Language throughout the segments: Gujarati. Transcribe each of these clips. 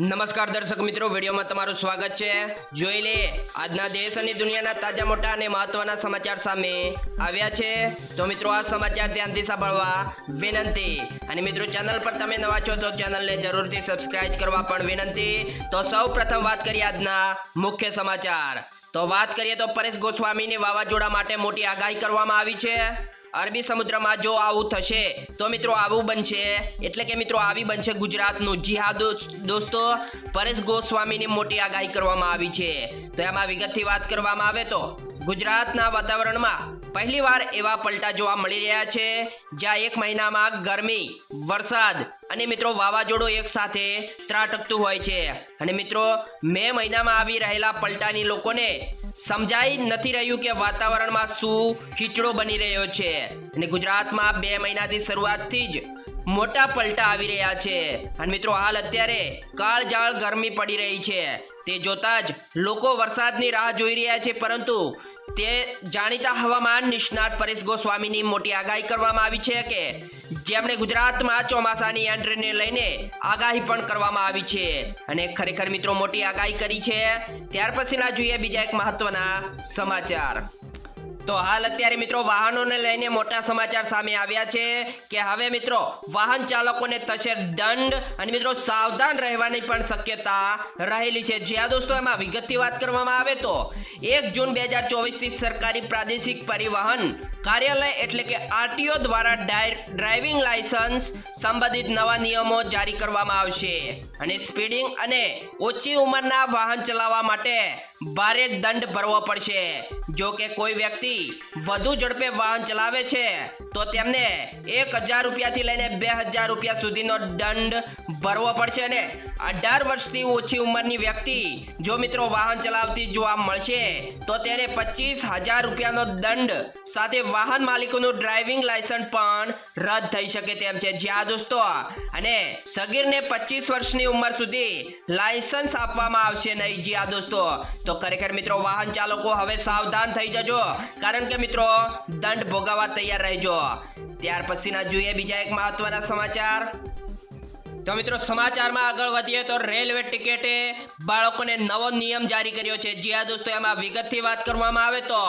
નમસ્કાર દર્શક મિત્રો, વિડીયોમાં તમારું સ્વાગત છે. જોઈ લે, આજના દેશ અને દુનિયાના તાજા મોટા અને મહત્વના સમાચાર સામે આવ્યા છે. તો મિત્રો, આ સમાચાર ધ્યાનથી સાંભળવા વિનંતી. અને મિત્રો, ચેનલ પર તમે નવા છો તો ચેનલને જરૂરથી સબસ્ક્રાઇબ કરવા પણ વિનંતી. તો સૌ પ્રથમ વાત કરીએ આજના મુખ્ય સમાચાર. તો વાત કરીએ તો પરેશ ગોસ્વામીની વાવાઝોડા માટે મોટી આગાહી કરવામાં આવી છે. અરબી સમુદ્રમાં જો આવું થશે, તો મિત્રો આવું બનશે. એટલે કે મિત્રો આવી બનશે ગુજરાતનું. જી હા દોસ્ત- પરેશ ગોસ્વામીની મોટી આગાહી કરવામાં આવી છે. તો એમાં વિગતથી વાત કરવામાં આવે તો, ગુજરાતના વાતાવરણમાં પહેલીવાર એવા પલટા જોવા મળી રહ્યા છે, જ્યાં એક મહિનામાં ગરમી, વરસાદ અને મિત્રો વાવાઝોડું એક સાથે ત્રાટકતું હોય છે. અને મિત્રો, મે મહિનામાં આવી રહેલા પલટાની લોકોને સમજાઈ નથી રહ્યું કે વાતાવરણમાં શું ખીચડો બની રહ્યો છે. અને ગુજરાતમાં બે મહિનાથી શરૂઆતથી જ મોટા પલટા આવી રહ્યા છે. અને મિત્રો, હાલ અત્યારે કાળજાળ ગરમી પડી રહી છે. તે જોતા જ લોકો વરસાદની રાહ જોઈ રહ્યા છે, પરંતુ તે જાણીતા હવામાન નિષ્ણાત પરેશ ગોસ્વામીની મોટી આગાહી કરવામાં આવી છે કે જેમણે ગુજરાતમાં ચોમાસાની એન્ટ્રીને લઈને આગાહી પણ કરવામાં આવી છે. અને ખરેખર મિત્રો મોટી આગાહી કરી છે. ત્યાર પછીના જોઈએ બીજા એક મહત્વના સમાચાર. તો હાલ અત્યારે મિત્રો વાહનોને લઈને મોટા સમાચાર સામે આવ્યા છે કે હવે મિત્રો વાહન ચાલકોને થશે દંડ અને મિત્રો સાવધાન રહેવાની પણ શક્યતા રહેલી છે. જ્યાં દોસ્તો એમાં વિગતથી વાત કરવામાં આવે તો એક જૂન બે હજાર ચોવીસથી સરકારી પ્રાદેશિક પરિવહન કાર્યાલય એટલે કે આરટીઓ દ્વારા ડ્રાઇવિંગ લાયસન્સ સંબંધિત નવા નિયમો જારી કરવામાં આવશે. અને સ્પીડિંગ અને ઓછી ઉંમરના વાહન ચલાવવા માટે ભારે દંડ ભરવો પડશે. જો કે કોઈ વ્યક્તિ વધુ ઝડપે વાહન ચલાવે છે, તો તેમને એક હજાર રૂપિયાથી લઈને બે હજાર રૂપિયા સુધીનો દંડ ભરવો પડશે અને અઢાર વર્ષથી ઓછી ઉંમરની વ્યક્તિ જો મિત્રો વાહન ચલાવતી જોવા મળશે, તો તેને પચીસ હજાર રૂપિયાનો દંડ સાથે વાહન માલિકોનું ડ્રાઇવિંગ લાયસન્સ પણ રદ થઈ શકે તેમ છે. જ્યાં દોસ્તો, અને સગીરને પચીસ વર્ષની ઉંમર સુધી લાયસન્સ આપવામાં આવશે નહીં. જ્યાં દોસ્તો, તો ખરેખર મિત્રો, વાહન ચાલકો હવે સાવધાન થઈ જજો. કારણ કે મિત્રો, દંડ ભોગાવવા તૈયાર રહેજો. ત્યાર પછીના જોઈએ બીજા એક મહત્વના સમાચાર. તો મિત્રો, સમાચારમાં આગળ વધીએ તો રેલવે ટિકિટે બાળકોને નવો નિયમ જારી કર્યો છે. જી હા દોસ્તો, એમાં વિગતથી વાત કરવામાં આવે તો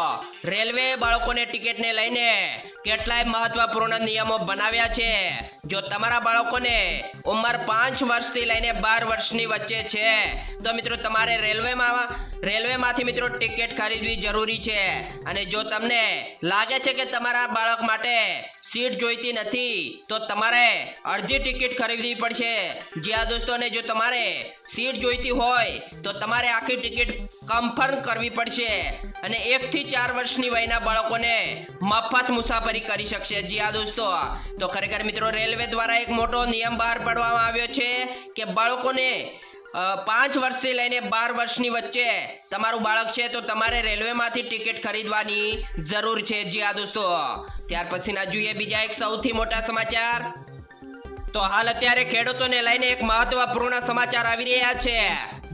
રેલવે બાળકોને ટિકિટને લઈને કેટલાય મહત્વપૂર્ણ નિયમો બનાવ્યા છે. જો તમારા બાળકોને ઉંમર પાંચ વર્ષથી લઈને બાર વર્ષની વચ્ચે છે, તો મિત્રો તમારે રેલવેમાં, રેલવેમાંથી મિત્રો ટિકિટ ખરીદવી જરૂરી છે. અને જો તમને લાગે છે કે તમારા બાળક માટે સીટ જોઈતી નથી, તો તમારે અડધી ટિકિટ ખરીદવી પડશે. જ્યાં દોસ્તોને જો તમારે સીટ જોઈતી હોય, તો તમારે આખી ટિકિટ કન્ફર્મ કરવી પડશે. અને એકથી ચાર વર્ષની વયના બાળકોને મફત મુસાફરી કરી શકશે. જી આ દોસ્તો, તો ખરેખર મિત્રો, રેલવે દ્વારા એક મોટો નિયમ બહાર પાડવામાં આવ્યો છે કે બાળકોને પાંચ વર્ષથી લઈને બાર વર્ષની વચ્ચે તમારું બાળક છે તો તમારે રેલવેમાંથી ટિકિટ ખરીદવાની જરૂર છે. જી આ દોસ્તો. ત્યાર પછીના જોઈએ બીજા એક સૌથી મોટા સમાચાર. તો હાલ અત્યારે ખેડૂતોને લઈને એક મહત્વપૂર્ણ સમાચાર આવી રહ્યા છે.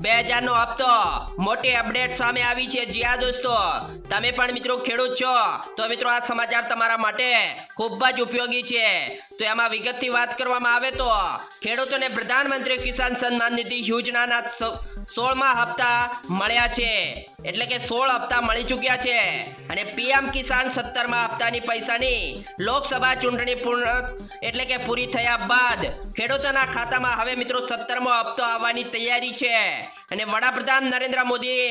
બે હજારનો હપ્તો. મોટી અપડેટ સામે આવી છે જી હા દોસ્તો. તમે પણ મિત્રો ખેડૂત છો, તો મિત્રો આ સમાચાર તમારા માટે ખૂબ જ ઉપયોગી છે. તો એમાં વિગતથી વાત કરવામાં આવે તો, ખેડૂતોને પ્રધાનમંત્રી કિસાન સન્માન નિધિ યોજનાના સોળમા હપ્તા મળ્યા છે. એટલે કે સોળ હપ્તા મળી ચૂક્યા છે. અને પીએમ કિસાન સત્તરમા હપ્તાની પૈસાની લોકસભા ચૂંટણી પૂર્ણ, એટલે કે પૂરી થયા બાદ ખેડૂતોના ખાતામાં હવે મિત્રો સત્તરમો હપ્તો આવવાની તૈયારી છે. અને વડાપ્રધાન નરેન્દ્ર મોદીએ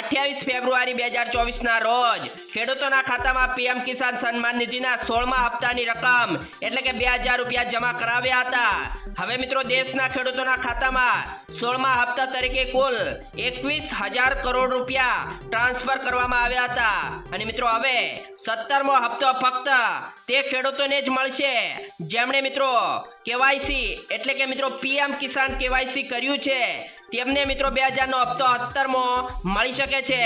અઠ્યાવીસ ફેબ્રુઆરી બે હજાર ચોવીસના રોજ ખેડૂતોના ખાતામાં પીએમ કિસાન સન્માન નિધિના સોળમા હપ્તાની રકમ એટલે કે બે હજાર રૂપિયા જમા કરાવ્યા હતા. હવે મિત્રો દેશના ખેડૂતોના ખાતામાં સોળમા હપ્તા તરીકે કુલ એકવીસ હજાર કરોડ રૂપિયા ટ્રાન્સફર કરવામાં આવ્યા હતા. અને મિત્રો હવે સત્તરમો હપ્તો ફક્ત તે ખેડૂતોને જ મળશે. જેમણે મિત્રો કેવાયસી એટલે કે મિત્રો પીએમ કિસાન કેવાયસી કર્યું છે. તેમને મિત્રો બે હજારનો હપ્તો સત્તરમો મળી શકે છે.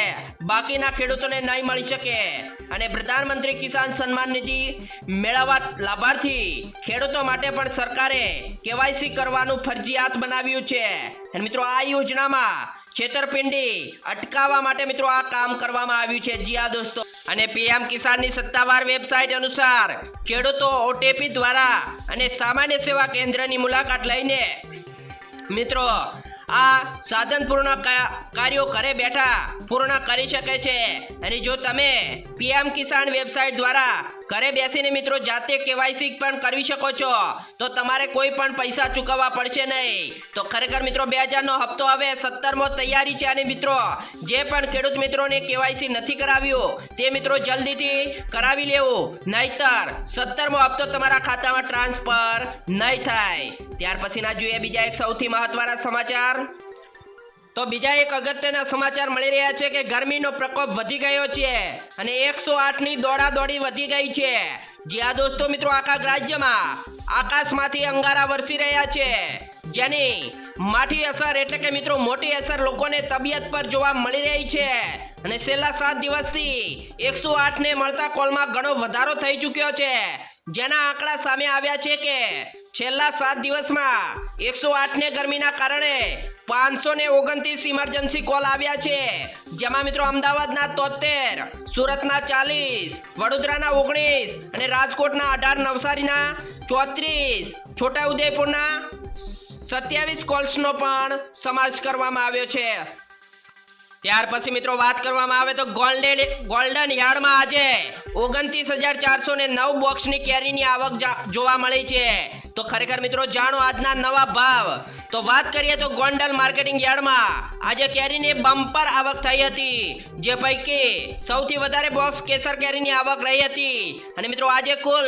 બાકીના ખેડૂતોને નહીં મળી શકે. અને પ્રધાનમંત્રી કિસાન સન્માન નિધિ મેળવવા લાભાર્થી ખેડૂતો માટે પણ સરકારે કેવાયસી કરવાનું ફરજિયાત બનાવ્યું છે. અને મિત્રો આ યોજનામાં છેતરપિંડી અટકાવવા માટે મિત્રો આ કામ કરવામાં આવ્યું છે. જી હા દોસ્તો. અને પીએમ કિસાનની સત્તાવાર વેબસાઇટ અનુસાર ખેડૂતો ઓટીપી દ્વારા અને સામાન્ય સેવા કેન્દ્રની મુલાકાત લઈને મિત્રો આ સાધન પૂર્ણ કાર્યો ઘરે બેઠા પૂર્ણ કરી શકે છે. અને જો તમે પીએમ કિસાન વેબસાઇટ દ્વારા ઘરે બેસીને મિત્રો જાતે કેવાયસી પણ કરી શકો છો. તો તમારે કોઈ પણ પૈસા ચૂકવવા પડશે નહીં. તો ખરેખર મિત્રો બે હજારનો હપ્તો હવે સત્તરમો તૈયારી છે અને મિત્રો, જે પણ ખેડૂત મિત્રોને કેવાયસી નથી કરાવ્યું, તે મિત્રો જલ્દીથી કરાવી લેવું. નહીતર સત્તરમો હપ્તો તમારા ખાતામાં ટ્રાન્સફર નહીં થાય. ત્યાર પછીના જોઈએ બીજા એક સૌથી મહત્વના સમાચાર. તો બીજા એક અગત્યના સમાચાર મળી રહ્યા છે કે ગરમીનો પ્રકોપ વધી ગયો છે અને એકસો આઠની દોડાદોડી વધી ગઈ છે. જ્યાં દોસ્તો, મિત્રો આખા રાજ્યમાં આકાશમાંથી અંગારા વરસી રહ્યા છે. જેની માઠી અસર એટલે કે મિત્રો, મોટી અસર લોકોને તબિયત પર જોવા મળી રહી છે. અને છેલ્લા સાત દિવસથી એકસો આઠને મળતા કોલમાં ઘણો વધારો થઈ ચૂક્યો છે. જેના આંકડા સામે આવ્યા છે કે છેલ્લા સાત દિવસમાં એકસો આઠને ગરમીના કારણે પાંચસો ને ઓગણત્રીસ ઇમરજન્સી કોલ આવ્યા છે. જેમાં મિત્રો અમદાવાદના તોતેર સુરતના ચાલીસ, વડોદરાના ઓગણીસ અને રાજકોટના અઢાર, નવસારીના ચોત્રીસ, છોટાઉદેપુરના સત્યાવીસ કોલ્સનો પણ સમાવેશ કરવામાં આવ્યો છે. ત્યાર પછી મિત્રો વાત કરવામાં આવે તો ગોલ્ડન ગોલ્ડન યાર્ડમાં આજે ઓગણત્રીસ હજાર ચારસો ને નવ બોક્સની કેરીની આવક જોવા મળી છે. તો ખરેખર મિત્રો જાણો આજના નવા ભાવ. તો વાત કરીએ તો ગોંડલ માર્કેટિંગ યાર્ડમાં. આજે કેરીની બમ્પર આવક થઈ હતી. જે પૈકી સૌથી વધારે બોક્સ કેસર કેરીની આવક રહી હતી. અને મિત્રો આજે કુલ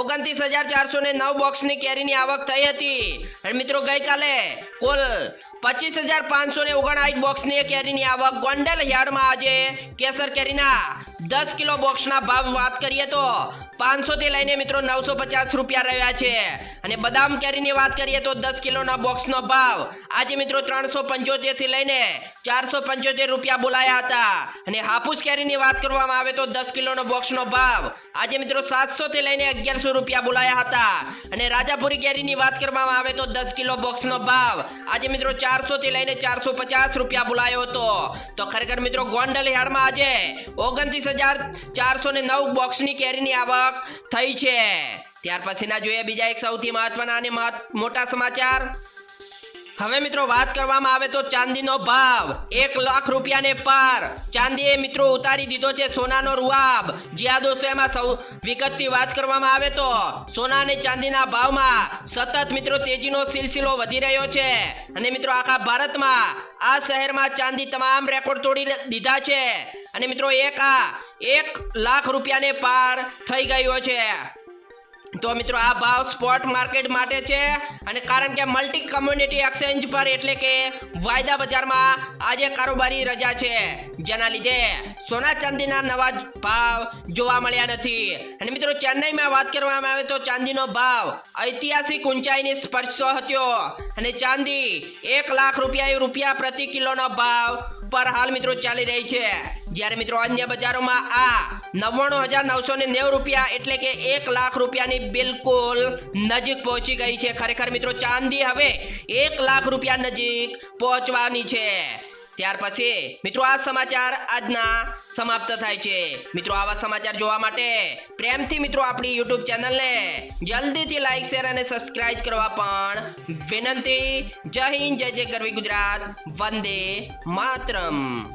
ઓગણત્રીસ હજાર ચારસો ને નવ બોક્સની કેરીની આવક થઈ હતી. અને મિત્રો ગઈકાલે કુલ પચીસ હજાર પાંચસો ને ઓગણસાઠ બોક્સની કેરીની આવક ગોંડલ યાર્ડમાં આજે કેસર કેરીના. દસ કિલો બોક્સના ભાવ વાત કરીએ તો પાંચસો થી લઈને મિત્રો નવસો પચાસ રૂપિયા રહ્યા છે. અને બદામ કેરીની વાત કરીએ તો દસ કિલોના બોક્સનો ભાવ આજે મિત્રો ત્રણસો પંચોતેરથી લઈને ચારસો પંચોતેર રૂપિયા બોલાયા હતા. અને હાપુસ કેરીની વાત કરવામાં આવે તો દસ કિલોનો બોક્સનો ભાવ આજે મિત્રો સાતસો થી લઈને અગિયારસો રૂપિયા બોલાયા હતા. અને રાજાપુરી કેરીની વાત કરવામાં આવે તો દસ કિલો બોક્સનો ભાવ આજે મિત્રો ચારસો થી લઈને ચારસો પચાસ રૂપિયા બોલાયો હતો. તો ખરેખર મિત્રો ગોંડલ યાર્ડમાં આજે ઓગણત્રીસ હજાર ચારસો ને નવ બોક્સની કેરીની આવક થઈ છે. ત્યાર પછીના જોઈએ બીજા એક સૌથી મહત્વના અને મોટા સમાચાર. હવે મિત્રો વાત કરવામાં આવે તો ચાંદીનો ભાવ એક લાખ રૂપિયાને પાર. ચાંદીએ મિત્રો ઉતારી દીધો છે સોનાનો રૂઆબ. જ્યાં દોસ્તો એમાં સૌ વિગતથી વાત કરવામાં આવે તો સોના અને ચાંદીના ભાવમાં સતત મિત્રો તેજીનો સિલસિલો વધી રહ્યો છે. અને મિત્રો આખા ભારતમાં આ શહેરમાં ચાંદી તમામ રેકોર્ડ તોડી દીધા છે. અને મિત્રો એક આ એક લાખ રૂપિયાને પાર થઈ ગયો છે. તો મિત્રો આ ભાવ સ્પોટ માર્કેટ માટે છે અને કારણ કે મલ્ટી કમ્યુનિટી એક્સચેન્જ પર એટલે કે વાયદા બજારમાં આજે કારોબારી રજા છે. જેના લીધે સોના ચાંદીના નવા ભાવ જોવા મળ્યા નથી. અને મિત્રો ચેન્નઈમાં વાત કરવામાં આવે તો ચાંદીનો ભાવ ઐતિહાસિક ઊંચાઈને સ્પર્શો હતો. અને ચાંદી એક લાખ રૂપિયા રૂપિયા પ્રતિ કિલોનો ભાવ પર હાલ મિત્રો ચાલી રહી છે. જ્યારે મિત્રો અન્ય બજારોમાં આ નવ્વાણું હજાર નવસો ને નેવું રૂપિયા એટલે કે એક લાખ રૂપિયાની બિલકુલ નજીક પહોંચી ગઈ છે. ખરેખર મિત્રો ચાંદી હવે એક લાખ રૂપિયા નજીક પહોંચવાની છે. ત્યાર પછી મિત્રો આ સમાચાર આજના સમાપ્ત થાય છે. મિત્રો આવા સમાચાર જોવા માટે પ્રેમથી મિત્રો આપણી યુટ્યુબ ચેનલને જલ્દીથી લાઈક શેર અને સબસ્ક્રાઇબ કરવા પણ વિનંતી. જય હિન્દ, જય જય ગરવી ગુજરાત. વંદે માતરમ.